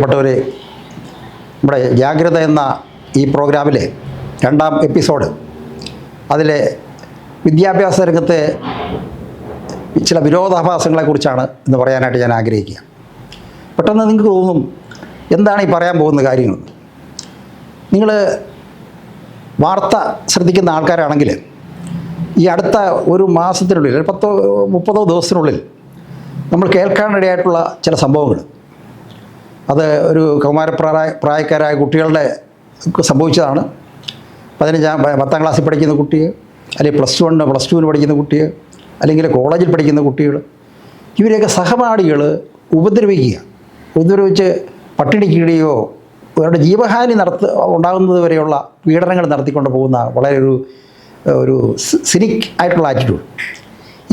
പ്രിയപ്പെട്ടവരെ നമ്മുടെ ജാഗ്രത എന്ന ഈ പ്രോഗ്രാമിലെ രണ്ടാം എപ്പിസോഡ് അതിലെ വിദ്യാഭ്യാസ രംഗത്തെ ചില വിരോധാഭാസങ്ങളെക്കുറിച്ചാണ് എന്ന് പറയാനായിട്ട് ഞാൻ ആഗ്രഹിക്കുക. പെട്ടെന്ന് നിങ്ങൾക്ക് തോന്നും എന്താണ് ഈ പറയാൻ പോകുന്ന കാര്യങ്ങൾ? നിങ്ങൾ വാർത്ത ശ്രദ്ധിക്കുന്ന ആൾക്കാരാണെങ്കിൽ ഈ അടുത്ത ഒരു മാസത്തിനുള്ളിൽ പത്തോ മുപ്പതോ ദിവസത്തിനുള്ളിൽ നമ്മൾ കേൾക്കാനിടയായിട്ടുള്ള ചില സംഭവങ്ങൾ അത് ഒരു കൗമാരപ്രായ പ്രായക്കാരായ കുട്ടികളുടെ സംഭവിച്ചതാണ്. പതിനഞ്ചാം പത്താം ക്ലാസ്സിൽ പഠിക്കുന്ന കുട്ടിയെ അല്ലെങ്കിൽ പ്ലസ് വണ്ണിന് പ്ലസ് ടുവിന് പഠിക്കുന്ന കുട്ടിയെ അല്ലെങ്കിൽ കോളേജിൽ പഠിക്കുന്ന കുട്ടികൾ ഇവരെയൊക്കെ സഹപാഠികൾ ഉപദ്രവിക്കുക. ഉപദ്രവിച്ച് പട്ടിണിക്കിടുകയോ അവരുടെ ജീവഹാനി നടത്ത ഉണ്ടാകുന്നത് വരെയുള്ള പീഡനങ്ങൾ നടത്തിക്കൊണ്ട് പോകുന്ന വളരെ ഒരു ഒരു സിനിക് ആയിട്ടുള്ള ആറ്റിറ്റ്യൂഡ്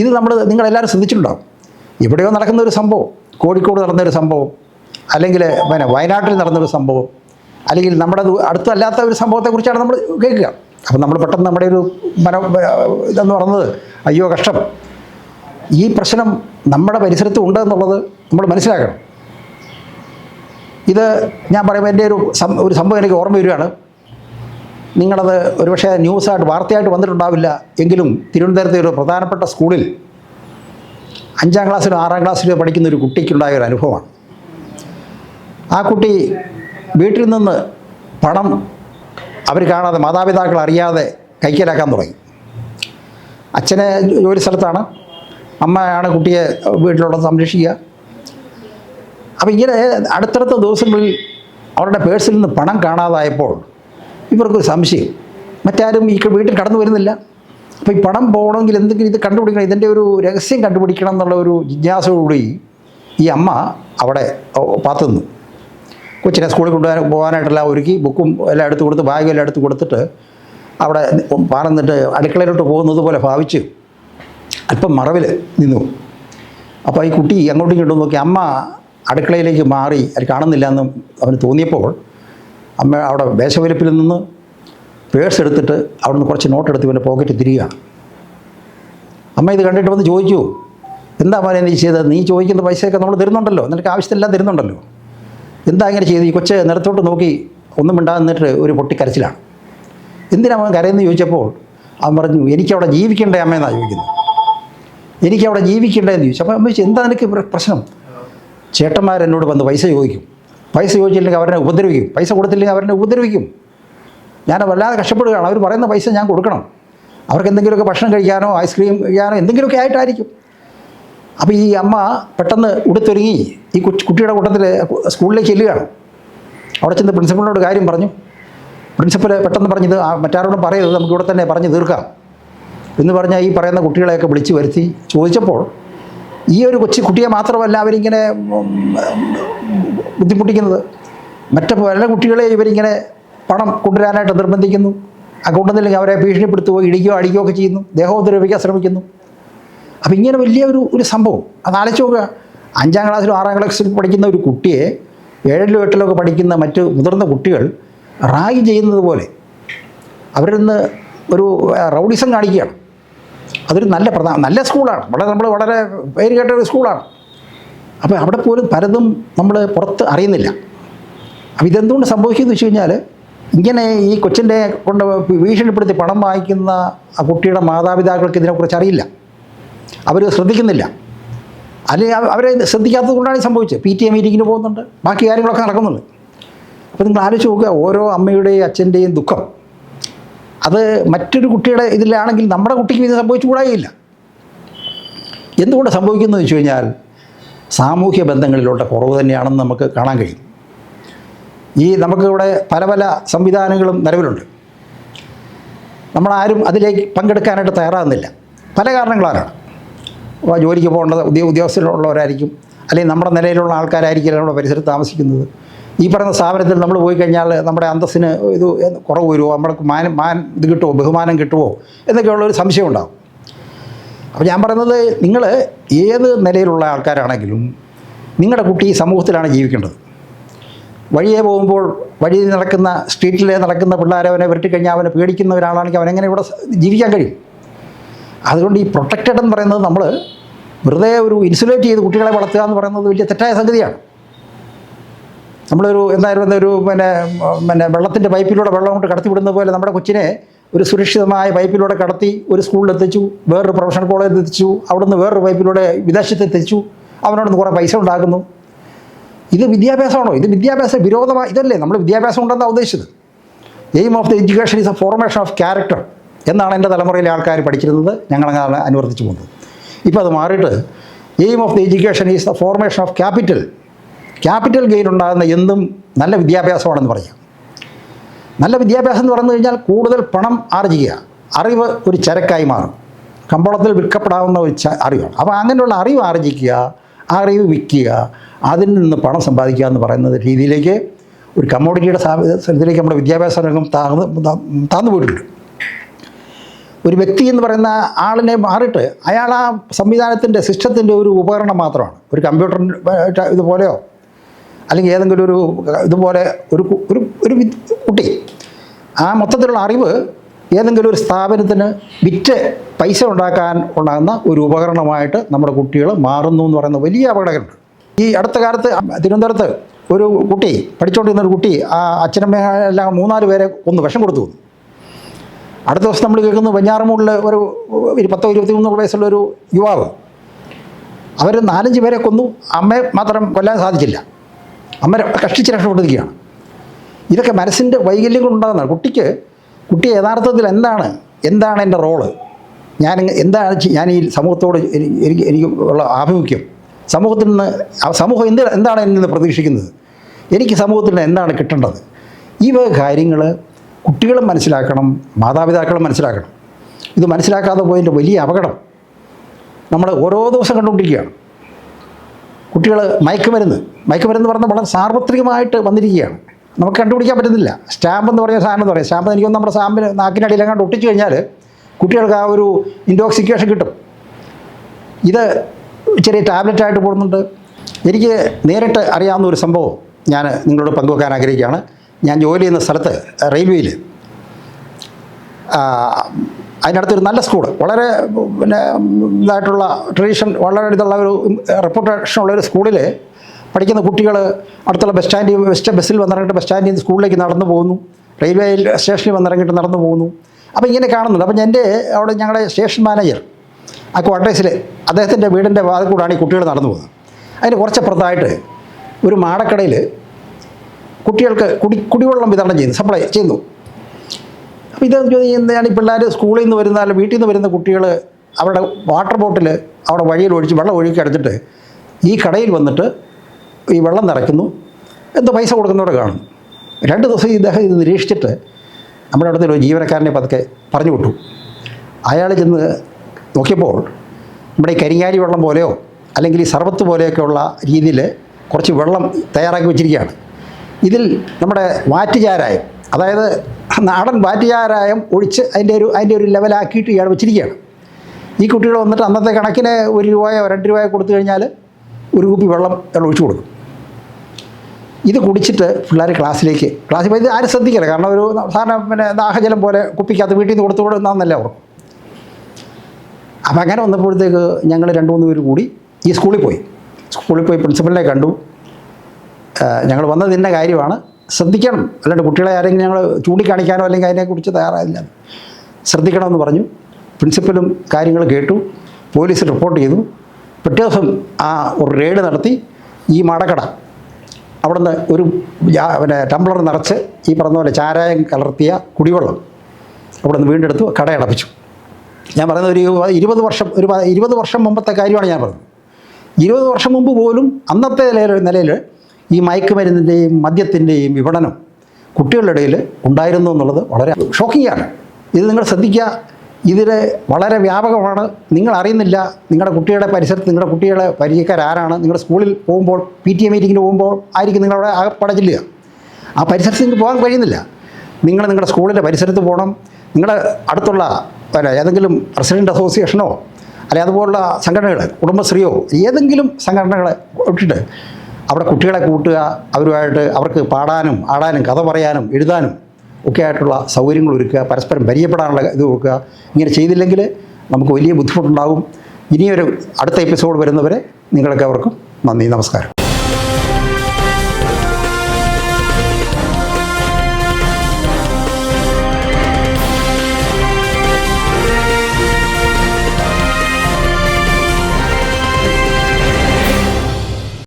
ഇത് നമ്മൾ നിങ്ങളെല്ലാവരും ശ്രദ്ധിച്ചിട്ടുണ്ടാകും എവിടെയോ നടക്കുന്ന ഒരു സംഭവം കോഴിക്കോട് നടന്നൊരു സംഭവം അല്ലെങ്കിൽ പിന്നെ വയനാട്ടിൽ നടന്നൊരു സംഭവം അല്ലെങ്കിൽ നമ്മുടെ അടുത്തല്ലാത്ത ഒരു സംഭവത്തെക്കുറിച്ചാണ് നമ്മൾ കേൾക്കുക. അപ്പം നമ്മൾ പെട്ടെന്ന് നമ്മുടെ ഒരു മനോ ഇതെന്ന് പറയുന്നത് അയ്യോ കഷ്ടം. ഈ പ്രശ്നം നമ്മുടെ പരിസരത്ത് ഉണ്ട് എന്നുള്ളത് നമ്മൾ മനസ്സിലാക്കണം. ഇത് ഞാൻ പറയുമ്പോൾ എന്റെ ഒരു ഒരു സംഭവം എനിക്ക് ഓർമ്മ വരികയാണ്. നിങ്ങളത് ഒരുപക്ഷെ ന്യൂസായിട്ട് വാർത്തയായിട്ട് വന്നിട്ടുണ്ടാവില്ല എങ്കിലും തിരുവനന്തപുരത്തെ ഒരു പ്രധാനപ്പെട്ട സ്കൂളിൽ അഞ്ചാം ക്ലാസ്സിലോ ആറാം ക്ലാസ്സിലോ പഠിക്കുന്ന ഒരു കുട്ടിക്കുണ്ടായ ഒരു അനുഭവമാണ്. ആ കുട്ടി വീട്ടിൽ നിന്ന് പണം അവർ കാണാതെ മാതാപിതാക്കൾ അറിയാതെ കൈക്കലാക്കാൻ തുടങ്ങി. അച്ഛനെ ജോലി സ്ഥലത്താണ്. അമ്മയാണ് കുട്ടിയെ വീട്ടിലുള്ള സംരക്ഷിക്കുക. അപ്പോൾ ഇങ്ങനെ അടുത്തടുത്ത ദിവസങ്ങളിൽ അവരുടെ പേഴ്സിൽ നിന്ന് പണം കാണാതായപ്പോൾ ഇവർക്കൊരു സംശയം. മറ്റാരും ഈ വീട്ടിൽ കടന്നു വരുന്നില്ല. അപ്പോൾ ഈ പണം പോകണമെങ്കിൽ എന്തെങ്കിലും ഇത് കണ്ടുപിടിക്കണം. ഇതിന്റെ ഒരു രഹസ്യം കണ്ടുപിടിക്കണം എന്നുള്ള ഒരു ജിജ്ഞാസയോടുകൂടി ഈ അമ്മ അവിടെ പാത്തു നിന്നു കൊച്ചിനെ സ്കൂളിൽ കൊണ്ടുപോകാൻ പോകാനായിട്ടെല്ലാം ഒരുക്കി ബുക്കും എല്ലാം എടുത്ത് കൊടുത്ത് ബാഗും എല്ലാം എടുത്ത് കൊടുത്തിട്ട് അവിടെ പാടുന്നിട്ട് അടുക്കളയിലോട്ട് പോകുന്നത് പോലെ ഭാവിച്ച് അല്പം മറവിൽ നിന്നു. അപ്പോൾ ഈ കുട്ടി അങ്ങോട്ടും ഇങ്ങോട്ടും നോക്കി അമ്മ അടുക്കളയിലേക്ക് മാറി അത് കാണുന്നില്ല എന്ന് അവന് തോന്നിയപ്പോൾ അമ്മ അവിടെ വേശവലിപ്പിൽ നിന്ന് പേഴ്സ് എടുത്തിട്ട് അവിടുന്ന് കുറച്ച് നോട്ട് എടുത്ത് ഇവന്റെ പോക്കറ്റ് തിരികെയാണ് അമ്മ ഇത് കണ്ടിട്ട് വന്ന് ചോദിച്ചു എന്താ മോനെ നീ ചെയ്തത്? നീ ചോദിക്കുന്ന പൈസയൊക്കെ നമ്മൾ തരുന്നുണ്ടല്ലോ. നിനക്ക് ആവശ്യത്തിലെല്ലാം തരുന്നുണ്ടല്ലോ. എന്താ ഇങ്ങനെ ചെയ്ത്? ഈ കൊച്ച് നിലത്തോട്ട് നോക്കി ഒന്നും ഉണ്ടാകുന്നിട്ട് ഒരു പൊട്ടിക്കരച്ചിലാണ്. എന്തിനാ അവൻ കരയെന്ന് ചോദിച്ചപ്പോൾ അവൻ പറഞ്ഞു എനിക്കവിടെ ജീവിക്കണ്ടേ അമ്മയെന്നാണ് ചോദിക്കുന്നത്. എനിക്കവിടെ ജീവിക്കണ്ടേ എന്ന് ചോദിച്ചു. അപ്പോൾ അമ്മ ചോദിച്ചു എന്താ നിനക്ക് പ്ര- പ്രശ്നം? ചേട്ടന്മാരെന്നോട് വന്ന് പൈസ ചോദിക്കും. പൈസ ചോദിച്ചില്ലെങ്കിൽ അവരെ ഉപദ്രവിക്കും. പൈസ കൊടുത്തില്ലെങ്കിൽ അവരെ ഉപദ്രവിക്കും. ഞാൻ വല്ലാതെ കഷ്ടപ്പെടുകയാണ്. അവർ പറയുന്ന പൈസ ഞാൻ കൊടുക്കണം. അവർക്ക് എന്തെങ്കിലുമൊക്കെ ഭക്ഷണം കഴിക്കാനോ ഐസ്ക്രീം കഴിക്കാനോ എന്തെങ്കിലുമൊക്കെ ആയിട്ടായിരിക്കും. അപ്പോൾ ഈ അമ്മ പെട്ടെന്ന് ഉടുത്തൊരുങ്ങി. ഈ കുട്ടി കുട്ടിയുടെ കൂട്ടത്തിൽ സ്കൂളിലേക്ക് ചെല്ലുകയാണ്. അവിടെ ചെന്ന് പ്രിൻസിപ്പളിനോട് കാര്യം പറഞ്ഞു. പ്രിൻസിപ്പൽ പെട്ടെന്ന് പറഞ്ഞത് "ആ, മറ്റാരോടും പറയരുത് നമുക്ക് ഇവിടെ തന്നെ പറഞ്ഞ് തീർക്കാം എന്ന് പറഞ്ഞാൽ ഈ പറയുന്ന കുട്ടികളെയൊക്കെ വിളിച്ചു വരുത്തി ചോദിച്ചപ്പോൾ ഈ ഒരു കൊച്ചു കുട്ടിയെ മാത്രമല്ല അവരിങ്ങനെ ബുദ്ധിമുട്ടിക്കുന്നത്. മറ്റ് പല കുട്ടികളെ ഇവരിങ്ങനെ പണം കൊണ്ടുവരാനായിട്ട് നിർബന്ധിക്കുന്നു. അക്കൗണ്ടെന്നില്ലെങ്കിൽ അവരെ ഭീഷണിപ്പെടുത്തുകയോ ഇടിക്കുകയോ അടിക്കുകയോ ഒക്കെ ചെയ്യുന്നു. ദേഹോദ്രവിക്കാൻ ശ്രമിക്കുന്നു. അപ്പം ഇങ്ങനെ വലിയ ഒരു ഒരു സംഭവം. അത് ആലോചിച്ച് നോക്കുക. അഞ്ചാം ക്ലാസ്സിലും ആറാം ക്ലാസ്സിലും പഠിക്കുന്ന ഒരു കുട്ടിയെ ഏഴിലും എട്ടിലും ഒക്കെ പഠിക്കുന്ന മറ്റ് മുതിർന്ന കുട്ടികൾ റാഗി ചെയ്യുന്നത് പോലെ അവരിൽ നിന്ന് ഒരു റൗഡിസം കാണിക്കുകയാണ്. അതൊരു നല്ല പ്രധാന നല്ല സ്കൂളാണ്. വളരെ നമ്മൾ വളരെ പേര് കേട്ട ഒരു സ്കൂളാണ്. അപ്പോൾ അവിടെ പോലും പലതും നമ്മൾ പുറത്ത് അറിയുന്നില്ല. അപ്പോൾ ഇതെന്തുകൊണ്ട് സംഭവിക്കുന്നത് വെച്ച് കഴിഞ്ഞാൽ ഇങ്ങനെ ഈ കൊച്ചിന്റെ കൊണ്ട് ഭീഷണിപ്പെടുത്തി പണം വാങ്ങിക്കുന്ന ആ കുട്ടിയുടെ മാതാപിതാക്കൾക്ക് ഇതിനെക്കുറിച്ച് അറിയില്ല. അവർ ശ്രദ്ധിക്കുന്നില്ല. അല്ലെങ്കിൽ അവരെ ശ്രദ്ധിക്കാത്തത് കൊണ്ടാണ് സംഭവിച്ചത്. പി ടി എ മീറ്റിങ്ങിന് പോകുന്നുണ്ട്. ബാക്കി കാര്യങ്ങളൊക്കെ നടക്കുന്നുണ്ട്. അപ്പോൾ നിങ്ങൾ ആലോചിച്ച് നോക്കുക ഓരോ അമ്മയുടെയും അച്ഛന്റെയും ദുഃഖം. അത് മറ്റൊരു കുട്ടിയുടെ ഇതിലാണെങ്കിൽ നമ്മുടെ കുട്ടിക്ക് ഇത് സംഭവിച്ചുകൂടായില്ല. എന്തുകൊണ്ട് സംഭവിക്കുന്നത് വെച്ച് കഴിഞ്ഞാൽ സാമൂഹ്യ ബന്ധങ്ങളിലുള്ള കുറവ് തന്നെയാണെന്ന് നമുക്ക് കാണാൻ കഴിയും. ഈ നമുക്കിവിടെ പല പല സംവിധാനങ്ങളും നിലവിലുണ്ട്. നമ്മളാരും അതിലേക്ക് പങ്കെടുക്കാനായിട്ട് തയ്യാറാകുന്നില്ല. പല കാരണങ്ങളാണ് അപ്പോൾ ജോലിക്ക് പോകേണ്ടത് ഉദ്യോ ഉദ്യോഗസ്ഥരുള്ളവരായിരിക്കും. അല്ലെങ്കിൽ നമ്മുടെ നിലയിലുള്ള ആൾക്കാരായിരിക്കും നമ്മുടെ പരിസരത്ത് താമസിക്കുന്നത്. ഈ പറയുന്ന സ്ഥാപനത്തിൽ നമ്മൾ പോയി കഴിഞ്ഞാൽ നമ്മുടെ അന്തസ്സിന് ഇത് കുറവ് വരുമോ? നമ്മുടെ മാൻ മാൻ ഇത് കിട്ടുമോ? ബഹുമാനം കിട്ടുമോ? എന്നൊക്കെയുള്ളൊരു സംശയം ഉണ്ടാകും അപ്പോൾ ഞാൻ പറയുന്നത് നിങ്ങൾ ഏത് നിലയിലുള്ള ആൾക്കാരാണെങ്കിലും നിങ്ങളുടെ കുട്ടി ഈ സമൂഹത്തിലാണ് ജീവിക്കേണ്ടത്. വഴിയെ പോകുമ്പോൾ വഴിയിൽ നടക്കുന്ന സ്ട്രീറ്റിലെ നടക്കുന്ന പിള്ളേരെ അവനെ വരട്ടിക്കഴിഞ്ഞാൽ അവനെ പേടിക്കുന്ന ഒരാളാണെങ്കിൽ അവനെങ്ങനെ ഇവിടെ ജീവിക്കാൻ കഴിയും? അതുകൊണ്ട് ഈ പ്രൊട്ടക്റ്റഡ് എന്ന് പറയുന്നത് നമ്മൾ വെറുതെ ഒരു ഇൻസുലേറ്റ് ചെയ്ത് കുട്ടികളെ വളർത്തുക എന്ന് പറയുന്നത് വലിയ തെറ്റായ സംഗതിയാണ്. നമ്മളൊരു എന്തായിരുന്നു ഒരു പിന്നെ പിന്നെ വെള്ളത്തിന്റെ പൈപ്പിലൂടെ വെള്ളം കൊണ്ട് കടത്തി വിടുന്ന പോലെ നമ്മുടെ കൊച്ചിനെ ഒരു സുരക്ഷിതമായ പൈപ്പിലൂടെ കടത്തി ഒരു സ്കൂളിൽ എത്തിച്ചു വേറൊരു പ്രൊഫഷണൽ കോളേജിൽ എത്തിച്ചു അവിടുന്ന് വേറൊരു പൈപ്പിലൂടെ വിദേശത്ത് എത്തിച്ചു അവനോട് കുറേ പൈസ ഉണ്ടാക്കുന്നു. ഇത് വിദ്യാഭ്യാസമാണോ? ഇത് വിദ്യാഭ്യാസ വിരോധമായി ഇതല്ലേ നമ്മൾ വിദ്യാഭ്യാസം ഉണ്ടെന്നാണ് ഉദ്ദേശിച്ചത്. Aim of the education is a formation of character എന്നാണ് എന്റെ തലമുറയിലെ ആൾക്കാർ പഠിച്ചിരുന്നത്. ഞങ്ങളങ്ങനെ അനുവർത്തിച്ചു പോകുന്നത്. ഇപ്പോൾ അത് മാറിയിട്ട് aim of the education is the formation of capital. Capital gain ഉണ്ടാകുന്ന എന്തും നല്ല വിദ്യാഭ്യാസമാണെന്ന് പറയാം. നല്ല വിദ്യാഭ്യാസം എന്ന് പറഞ്ഞു കഴിഞ്ഞാൽ കൂടുതൽ പണം ആർജിക്കുക. അറിവ് ഒരു ചരക്കായി മാറും. കമ്പോളത്തിൽ വിൽക്കപ്പെടാവുന്ന ഒരു അറിവാണ്. അപ്പോൾ അങ്ങനെയുള്ള അറിവ് ആർജിക്കുക ആ അറിവ് വിൽക്കുക അതിൽ നിന്ന് പണം സമ്പാദിക്കുക എന്ന് പറയുന്ന രീതിയിലേക്ക് ഒരു കമ്മോഡിറ്റിയുടെ സ്ഥലത്തിലേക്ക് നമ്മുടെ വിദ്യാഭ്യാസ രംഗം താഴ്ന്നു താന്നു പോയിട്ടുണ്ട്. ഒരു വ്യക്തി എന്ന് പറയുന്ന ആളിനെ മാറിയിട്ട് അയാൾ ആ സംവിധാനത്തിന്റെ സിസ്റ്റത്തിന്റെ ഒരു ഉപകരണം മാത്രമാണ്. ഒരു കമ്പ്യൂട്ടർ ഇതുപോലെയോ? അല്ലെങ്കിൽ ഏതെങ്കിലും ഒരു ഇതുപോലെ ഒരു ഒരു ഒരു കുട്ടി. ആ മൊത്തത്തിലുള്ള അറിവ് ഏതെങ്കിലും ഒരു സ്ഥാപനത്തിന് വിറ്റ് പൈസ ഉണ്ടാക്കാൻ ഉണ്ടാകുന്ന ഒരു ഉപകരണമായിട്ട് നമ്മുടെ കുട്ടികൾ മാറുന്നു എന്ന് പറയുന്ന വലിയ അപകടങ്ങളുണ്ട്. ഈ അടുത്ത കാലത്ത് തിരുവനന്തപുരത്ത് ഒരു കുട്ടി പഠിച്ചുകൊണ്ടിരുന്ന ഒരു കുട്ടി ആ അച്ഛനമ്മ എല്ലാം മൂന്നാൽ പേരെ ഒന്ന് വിഷം കൊടുത്തു. അടുത്ത ദിവസം നമ്മൾ കേൾക്കുന്നു വെഞ്ഞാറമൂടിൽ ഒരു പത്തോ ഇരുപത്തി മൂന്നോ വയസ്സുള്ള ഒരു യുവാവ്. അവർ നാലഞ്ച് പേരെ കൊന്നു. അമ്മയെ മാത്രം കൊല്ലാൻ സാധിച്ചില്ല. അമ്മ കഷ്ടിച്ച് രക്ഷപ്പെട്ടിരിക്കുകയാണ്. ഇതൊക്കെ മനസ്സിന്റെ വൈകല്യങ്ങൾ കൊണ്ടുണ്ടാകുന്നതാണ് കുട്ടിക്ക് കുട്ടി യഥാർത്ഥത്തിൽ എന്താണ് എന്താണ് എന്റെ റോൾ? ഞാൻ എന്താണ് ഞാൻ ഈ സമൂഹത്തോട് എനിക്ക് എനിക്ക് ഉള്ള ആഭിമുഖ്യം? സമൂഹത്തിൽ നിന്ന് സമൂഹം എന്ത് എന്താണ് എന്നിൽ പ്രതീക്ഷിക്കുന്നത്? എനിക്ക് സമൂഹത്തിൽ നിന്ന് എന്താണ് കിട്ടേണ്ടത്? ഈ വക കാര്യങ്ങൾ കുട്ടികളും മനസ്സിലാക്കണം മാതാപിതാക്കളും മനസ്സിലാക്കണം. ഇത് മനസ്സിലാക്കാതെ പോയതിന്റെ വലിയ അപകടം നമ്മൾ ഓരോ ദിവസം കണ്ടുകൊണ്ടിരിക്കുകയാണ്. കുട്ടികൾ മയക്കുമരുന്ന് മയക്കുമരുന്ന് പറഞ്ഞാൽ വളരെ സാർവത്രികമായിട്ട് വന്നിരിക്കുകയാണ്. നമുക്ക് കണ്ടുപിടിക്കാൻ പറ്റുന്നില്ല. സ്റ്റാമ്പ് എന്ന് പറഞ്ഞ സാധനം എന്ന് പറയാം. സ്റ്റാമ്പ് എനിക്ക് നമ്മുടെ സ്റ്റാമ്പിന് നാക്കിനടിയിൽ അങ്ങോട്ട് ഒട്ടിച്ചു കഴിഞ്ഞാൽ കുട്ടികൾക്ക് ആ ഒരു ഇൻടോക്സിക്കേഷൻ കിട്ടും. ഇത് ചെറിയ ടാബ്ലറ്റായിട്ട് പോകുന്നുണ്ട്. എനിക്ക് നേരിട്ട് അറിയാവുന്ന ഒരു സംഭവം ഞാൻ നിങ്ങളോട് പങ്കുവെക്കാൻ ആഗ്രഹിക്കുകയാണ്. ഞാൻ ജോലി ചെയ്യുന്ന സ്ഥലത്ത് റെയിൽവേയിൽ അതിനടുത്തൊരു നല്ല സ്കൂൾ വളരെ പിന്നെ ഇതായിട്ടുള്ള ട്രഡീഷൻ വളരെ ഇതുള്ള ഒരു റെപ്യൂട്ടേഷൻ ഉള്ള ഒരു സ്കൂളിൽ പഠിക്കുന്ന കുട്ടികൾ അടുത്തുള്ള ബസ് സ്റ്റാൻഡിൽ ബസ് ബസ്സിൽ വന്നിറങ്ങിയിട്ട് ബസ് സ്റ്റാൻഡിൽ നിന്ന് സ്കൂളിലേക്ക് നടന്നു പോകുന്നു. റെയിൽവേ സ്റ്റേഷനിൽ വന്നിറങ്ങിയിട്ട് നടന്നു പോകുന്നു. അപ്പോൾ ഇങ്ങനെ കാണുന്നുണ്ട് അപ്പോൾ എന്റെ അവിടെ ഞങ്ങളുടെ സ്റ്റേഷൻ മാനേജർ ആ ക്വാർട്ടേഴ്സിൽ അദ്ദേഹത്തിന്റെ വീടിന്റെ വാതിൽ കൂടാണ് ഈ കുട്ടികൾ നടന്നു പോകുന്നത്. അതിന് കുറച്ചപ്പുറത്തായിട്ട് ഒരു മാടക്കടയിൽ കുട്ടികൾക്ക് കുടി കുടിവെള്ളം വിതരണം ചെയ്യുന്നു സപ്ലൈ ചെയ്യുന്നു. അപ്പോൾ ഇത് എന്താണ്? ഈ പിള്ളേർ സ്കൂളിൽ നിന്ന് വരുന്ന വീട്ടിൽ നിന്ന് വരുന്ന കുട്ടികൾ അവരുടെ വാട്ടർ ബോട്ടിൽ അവിടെ വഴിയിൽ ഒഴിച്ച് വെള്ളം ഒഴുക്കി എടുത്തിട്ട് ഈ കടയിൽ വന്നിട്ട് ഈ വെള്ളം നിറയ്ക്കുന്നു. എന്തോ പൈസ കൊടുക്കുന്നവരെ കാണും. രണ്ട് ദിവസം ഇദ്ദേഹം ഇത് നിരീക്ഷിച്ചിട്ട് നമ്മുടെ അടുത്തൊരു ജീവനക്കാരനെ പതുക്കെ പറഞ്ഞു വിട്ടു. അയാൾ ചെന്ന് നോക്കിയപ്പോൾ നമ്മുടെ ഈ കരിങ്ങാരി വെള്ളം പോലെയോ അല്ലെങ്കിൽ ഈ സർബത്ത് പോലെയൊക്കെയുള്ള രീതിയിൽ കുറച്ച് വെള്ളം തയ്യാറാക്കി വെച്ചിരിക്കുകയാണ്. ഇതിൽ നമ്മുടെ വാറ്റുചാരായം അതായത് നാടൻ വാറ്റുചാരായം ഒഴിച്ച് അതിന്റെ ഒരു അതിന്റെ ഒരു ലെവലാക്കിയിട്ട് ഇയാൾ വെച്ചിരിക്കുകയാണ്. ഈ കുട്ടികൾ വന്നിട്ട് അന്നത്തെ കണക്കിന് ഒരു രൂപയോ രണ്ട് രൂപയോ കൊടുത്തു കഴിഞ്ഞാൽ ഒരു കുപ്പി വെള്ളം ഇയാൾ ഒഴിച്ചു കൊടുക്കും. ഇത് കുടിച്ചിട്ട് പിള്ളേർ ക്ലാസ്സിലേക്ക് ക്ലാസ്സിൽ പോയി ഇത് ആരും ശ്രദ്ധിക്കില്ല. കാരണം ഒരു സാധാരണ പിന്നെ ദാഹജലം പോലെ കുപ്പിക്കകത്ത് വീട്ടിൽ നിന്ന് കൊടുത്തു കൊടുക്കുന്നതെന്നല്ല ഓർക്കും അപ്പം അങ്ങനെ വന്നപ്പോഴത്തേക്ക് ഞങ്ങൾ രണ്ട് മൂന്ന് പേര് കൂടി ഈ സ്കൂളിൽ പോയി. സ്കൂളിൽ പോയി പ്രിൻസിപ്പലിനെ കണ്ടു. ഞങ്ങൾ വന്നത് ഇന്ന കാര്യമാണ്. ശ്രദ്ധിക്കണം. അല്ലാണ്ട് കുട്ടികളെ ആരെങ്കിലും ഞങ്ങൾ ചൂണ്ടിക്കാണിക്കാനോ അല്ലെങ്കിൽ അതിനെക്കുറിച്ച് തയ്യാറായില്ല. ശ്രദ്ധിക്കണമെന്ന് പറഞ്ഞു. പ്രിൻസിപ്പലും കാര്യങ്ങൾ കേട്ടു. പോലീസ് റിപ്പോർട്ട് ചെയ്തു. പിറ്റേ ദിവസം ആ ഒരു റെയ്ഡ് നടത്തി ഈ മടക്കട. അവിടുന്ന് ഒരു പിന്നെ ടംബ്ലർ നിറച്ച് ഈ പറഞ്ഞ പോലെ ചാരായം കലർത്തിയ കുടിവെള്ളം അവിടുന്ന് വീണ്ടെടുത്തു കടയടപ്പിച്ചു ഞാൻ പറയുന്നത് ഒരു ഇരുപത് വർഷം ഒരു ഇരുപത് വർഷം മുമ്പത്തെ കാര്യമാണ് ഞാൻ പറഞ്ഞത്. ഇരുപത് വർഷം മുമ്പ് പോലും അന്നത്തെ നിലയിൽ ഈ മയക്കുമരുന്നിന്റെയും മദ്യത്തിന്റെയും വിപണനം കുട്ടികളുടെ ഇടയിൽ ഉണ്ടായിരുന്നു എന്നുള്ളത് വളരെ ഷോക്കിംഗ് ആണ് ഇത് നിങ്ങൾ ശ്രദ്ധിക്കുക. ഇതിൽ വളരെ വ്യാപകമാണ്. നിങ്ങൾ അറിയുന്നില്ല നിങ്ങളുടെ കുട്ടിയുടെ പരിസരത്ത് നിങ്ങളുടെ കുട്ടികളെ പരിചയക്കാരാരാണ്. നിങ്ങളുടെ സ്കൂളിൽ പോകുമ്പോൾ പി ടി എ മീറ്റിങ്ങിന് പോകുമ്പോൾ ആയിരിക്കും നിങ്ങളവിടെ ആകെപ്പാടെ ചെല്ലുക. ആ പരിസരത്ത് നിങ്ങൾക്ക് പോകാൻ കഴിയുന്നില്ല. നിങ്ങൾ നിങ്ങളുടെ സ്കൂളിന്റെ പരിസരത്ത് പോകണം. നിങ്ങളുടെ അടുത്തുള്ള ഏതെങ്കിലും റെസിഡന്റ് അസോസിയേഷനോ അല്ലെങ്കിൽ അതുപോലുള്ള സംഘടനകൾ കുടുംബശ്രീയോ ഏതെങ്കിലും സംഘടനകളെ ഇട്ടിട്ട് അവിടെ കുട്ടികളെ കൂട്ടുക അവരുമായിട്ട് അവർക്ക് പാടാനും ആടാനും കഥ പറയാനും എഴുതാനും ഒക്കെ ആയിട്ടുള്ള സൗകര്യങ്ങൾ ഒരുക്കുക പരസ്പരം പരിചയപ്പെടാനുള്ള ഇത് കൊടുക്കുക. ഇങ്ങനെ ചെയ്തില്ലെങ്കിൽ നമുക്ക് വലിയ ബുദ്ധിമുട്ടുണ്ടാകും. ഇനിയൊരു അടുത്ത എപ്പിസോഡ് വരുന്നവരെ നിങ്ങൾക്ക് അവർക്കും നന്ദി നമസ്കാരം.